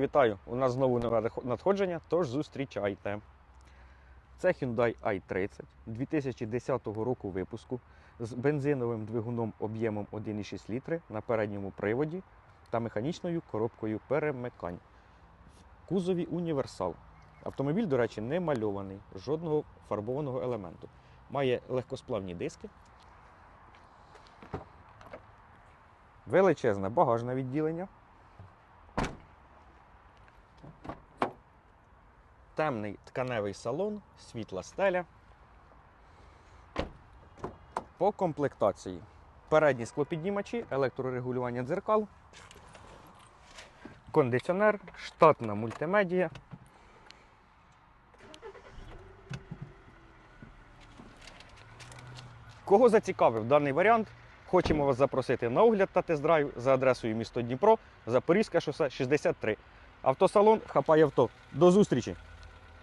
Вітаю! У нас знову нове надходження, тож зустрічайте. Це Hyundai i30 2010 року випуску з бензиновим двигуном об'ємом 1,6 літри на передньому приводі та механічною коробкою перемикань. В кузові універсал. Автомобіль, до речі, не мальований, жодного фарбованого елементу. Має легкосплавні диски, величезне багажне відділення. Темний тканевий салон, світла стеля. По комплектації. Передні склопіднімачі, електрорегулювання дзеркал, кондиціонер, штатна мультимедія. Кого зацікавив даний варіант? Хочемо вас запросити на огляд та тест-драйв за адресою місто Дніпро, Запорізьке шосе 63. Автосалон хапає авто. До зустрічі!